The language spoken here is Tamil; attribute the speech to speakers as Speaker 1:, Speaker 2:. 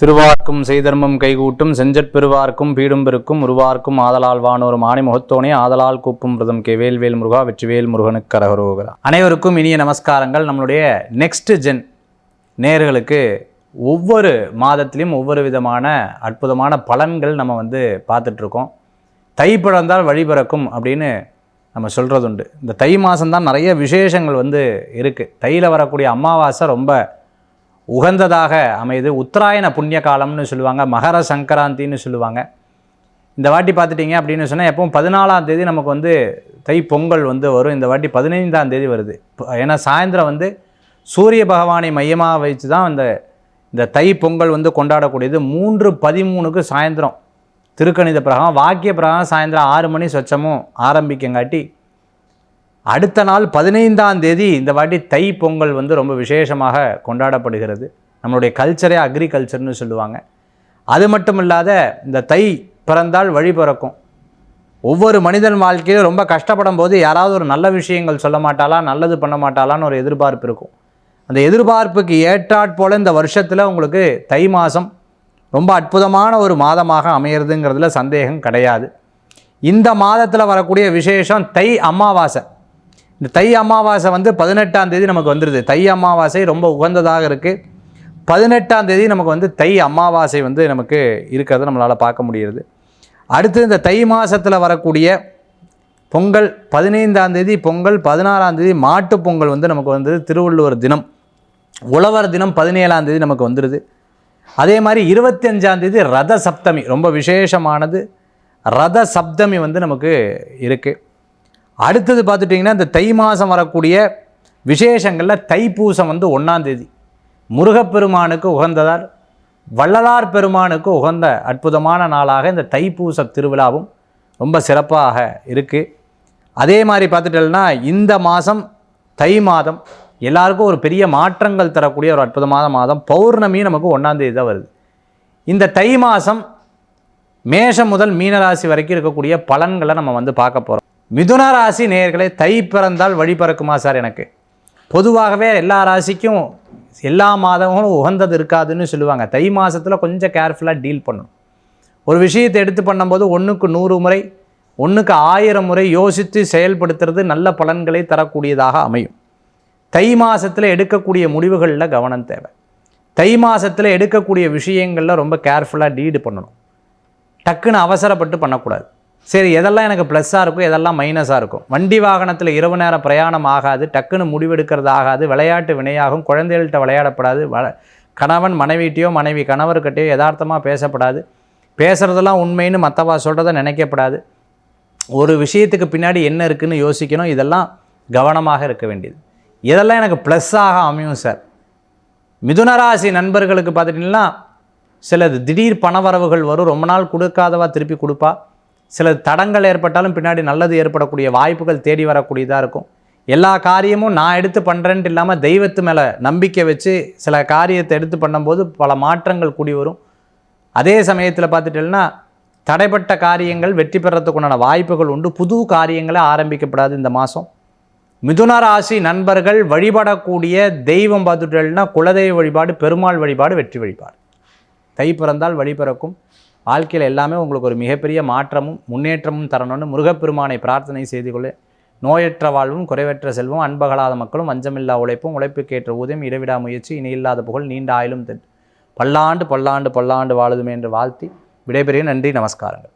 Speaker 1: திருவார்க்கும் செய்தர்மம் கைகூட்டும் செஞ்சற் பெருவார்க்கும் பீடும் பெருக்கும் உருவார்க்கும் ஆதலால் வானோரும் ஆணை முகத்தோனே ஆதலால் கூப்பும் பிரதம் கே வேல்வேல் முருகா வெற்றிவேல் முருகனுக்கு கரகரோகரா. அனைவருக்கும் இனிய நமஸ்காரங்கள். நம்மளுடைய நெக்ஸ்ட் ஜென் நேர்களுக்கு ஒவ்வொரு மாதத்திலையும் ஒவ்வொரு விதமான அற்புதமான பலன்கள் நம்ம வந்து பார்த்துட்ருக்கோம். தை பிறந்தால் வழி பிறக்கும் அப்படின்னு நம்ம சொல்கிறது உண்டு இந்த தை மாதம்தான் நிறைய விசேஷங்கள் வந்து இருக்குது தையில் வரக்கூடிய அமாவாசை ரொம்ப உகந்ததாக அமையுது. உத்தராயண புண்ணிய காலம்னு சொல்லுவாங்க மகர சங்கராந்தின்னு சொல்லுவாங்க. இந்த வாட்டி பார்த்துட்டிங்க அப்படின்னு சொன்னால் எப்பவும் பதினாலாம் தேதி நமக்கு வந்து தை பொங்கல் வந்து வரும். இந்த வாட்டி பதினைந்தாம் தேதி வருது. ஏன்னா சாயந்தரம் வந்து சூரிய பகவானை மையமாக வச்சு தான் இந்த இந்த தை பொங்கல் வந்து கொண்டாடக்கூடியது. மூன்று பதிமூணுக்கு சாயந்தரம். திருக்கணித பிரகாரம் வாக்கிய பிரகாரம் சாயந்தரம் ஆறு மணி சொச்சமும் ஆரம்பிக்கங்காட்டி அடுத்த நாள் பதினைந்தாம் தேதி இந்த வாட்டி தை பொங்கல் வந்து ரொம்ப விசேஷமாக கொண்டாடப்படுகிறது. நம்மளுடைய கல்ச்சரே அக்ரிகல்ச்சர்னு சொல்லுவாங்க. அது மட்டும் இல்லாத இந்த தை பிறந்தால் வழி பிறக்கும். ஒவ்வொரு மனிதன் வாழ்க்கையிலும் ரொம்ப கஷ்டப்படும் போது யாராவது ஒரு நல்ல விஷயங்கள் சொல்ல மாட்டாளா நல்லது பண்ண மாட்டாளான்னு ஒரு எதிர்பார்ப்பு இருக்கும். அந்த எதிர்பார்ப்புக்கு ஏற்றாற்போல் இந்த வருஷத்தில் உங்களுக்கு தை மாதம் ரொம்ப அற்புதமான ஒரு மாதமாக அமையிறதுங்கிறதுல சந்தேகம் கிடையாது. இந்த மாதத்தில் வரக்கூடிய விசேஷம் தை அமாவாசை. இந்த தை அமாவாசை வந்து பதினெட்டாம் தேதி நமக்கு வந்துடுது தை அமாவாசை ரொம்ப உகந்ததாக இருக்குது பதினெட்டாம் தேதி நமக்கு வந்து தை அமாவாசை வந்து நமக்கு இருக்கிறத நம்மளால் பார்க்க முடியுது அடுத்து இந்த தை மாதத்தில் வரக்கூடிய பொங்கல் பதினைந்தாம் தேதி பொங்கல் பதினாறாம் தேதி மாட்டுப் பொங்கல் வந்து நமக்கு வந்து திருவள்ளுவர் தினம். உழவர் தினம் பதினேழாம் தேதி நமக்கு வந்துடுது அதே மாதிரி இருபத்தஞ்சாம் தேதி ரத சப்தமி ரொம்ப விசேஷமானது. ரத சப்தமி வந்து நமக்கு இருக்குது அடுத்தது பார்த்துட்டிங்கன்னா இந்த தை மாதம் வரக்கூடிய விசேஷங்களில் தைப்பூசம் வந்து ஒன்றாந்தேதி முருகப்பெருமானுக்கு உகந்ததால் வள்ளலார் பெருமானுக்கு உகந்த அற்புதமான நாளாக இந்த தைப்பூச திருவிழாவும் ரொம்ப சிறப்பாக இருக்குது அதே மாதிரி பார்த்துட்டோம்னா இந்த மாதம் தை மாதம் எல்லாருக்கும் ஒரு பெரிய மாற்றங்கள் தரக்கூடிய ஒரு அற்புதமான மாதம். பௌர்ணமி நமக்கு ஒன்றாந்தேதி தான் வருது. இந்த தை மாதம் மேஷம் முதல் மீனராசி வரைக்கும் இருக்கக்கூடிய பலன்களை நம்ம வந்து பார்க்க போகிறோம் மிதுன ராசி நேயர்களே தை பிறந்தால் வழி பிறக்குமா சார் எனக்கு? பொதுவாகவே எல்லா ராசிக்கும் எல்லா மாதமும் உகந்தது இருக்காதுன்னு சொல்லுவாங்க. தை மாதத்தில் கொஞ்சம் கேர்ஃபுல்லாக டீல் பண்ணணும். ஒரு விஷயத்தை எடுத்து பண்ணும்போது ஒன்றுக்கு நூறு முறை ஒன்றுக்கு ஆயிரம் முறை யோசித்து செயல்படுத்துறது நல்ல பலன்களை தரக்கூடியதாக அமையும். தை மாதத்தில் எடுக்கக்கூடிய முடிவுகளில் கவனம் தேவை. தை மாதத்தில் எடுக்கக்கூடிய விஷயங்களில் ரொம்ப கேர்ஃபுல்லாக டீடு பண்ணணும். டக்குன்னு அவசரப்பட்டு பண்ணக்கூடாது. சரி எதெல்லாம் எனக்கு ப்ளஸ்ஸாக இருக்கும் எதெல்லாம் மைனஸாக இருக்கும் வண்டி வாகனத்தில் இரவு நேரம் பிரயாணம் ஆகாது டக்குன்னு முடிவெடுக்கிறது ஆகாது விளையாட்டு வினையாகும் குழந்தைகள்கிட்ட விளையாடப்படாது வ கணவன் மனைவிட்டையோ மனைவி கணவர்கிட்டையோ யதார்த்தமாக பேசப்படாது. பேசுகிறதெல்லாம் உண்மைன்னு மற்றவா சொல்கிறத நினைக்கப்படாது. ஒரு விஷயத்துக்கு பின்னாடி என்ன இருக்குதுன்னு யோசிக்கணும் இதெல்லாம் கவனமாக இருக்க வேண்டியது. இதெல்லாம் எனக்கு ப்ளஸ்ஸாக அமையும் சார் மிதுனராசி நண்பர்களுக்கு பார்த்துட்டிங்கன்னா சிலது திடீர் பணவரவுகள் வரும் ரொம்ப நாள் கொடுக்காதவா திருப்பி கொடுப்பா? சில தடங்கள் ஏற்பட்டாலும் பின்னாடி நல்லது ஏற்படக்கூடிய வாய்ப்புகள் தேடி வரக்கூடியதாக இருக்கும். எல்லா காரியமும் நான் எடுத்து பண்ணுறேன்ட்டு இல்லாமல் தெய்வத்து மேலே நம்பிக்கை வச்சு சில காரியத்தை எடுத்து பண்ணும்போது பல மாற்றங்கள் கூடி வரும். அதே சமயத்தில் பார்த்துட்டேன்னா தடைப்பட்ட காரியங்கள் வெற்றி பெறத்துக்குண்டான வாய்ப்புகள் உண்டு. புது காரியங்களை ஆரம்பிக்கப்படாது இந்த மாதம் மிதுன ராசி நண்பர்கள் வழிபடக்கூடிய தெய்வம் பார்த்துட்டேன்னா குலதெய்வ வழிபாடு பெருமாள் வழிபாடு வெற்றி வழிபாடு. தை பிறந்தால் வழி பிறக்கும். வாழ்க்கையில் எல்லாமே உங்களுக்கு ஒரு மிகப்பெரிய மாற்றமும் முன்னேற்றமும் தரணும்னு முருகப்பெருமானை பிரார்த்தனை செய்து கொள்ள. நோயற்ற வாழ்வும் குறைவற்ற செல்வம் அன்பகலாத மக்களும் வஞ்சமில்லா உழைப்பும் உழைப்புக்கேற்ற ஊதியம் இடைவிடா முயற்சி இணையில்லாத புகழ் நீண்ட ஆயிலும் பல்லாண்டு பல்லாண்டு பல்லாண்டு வாழுதுமே என்று வாழ்த்தி விடைபெறிய நன்றி நமஸ்காரங்கள்.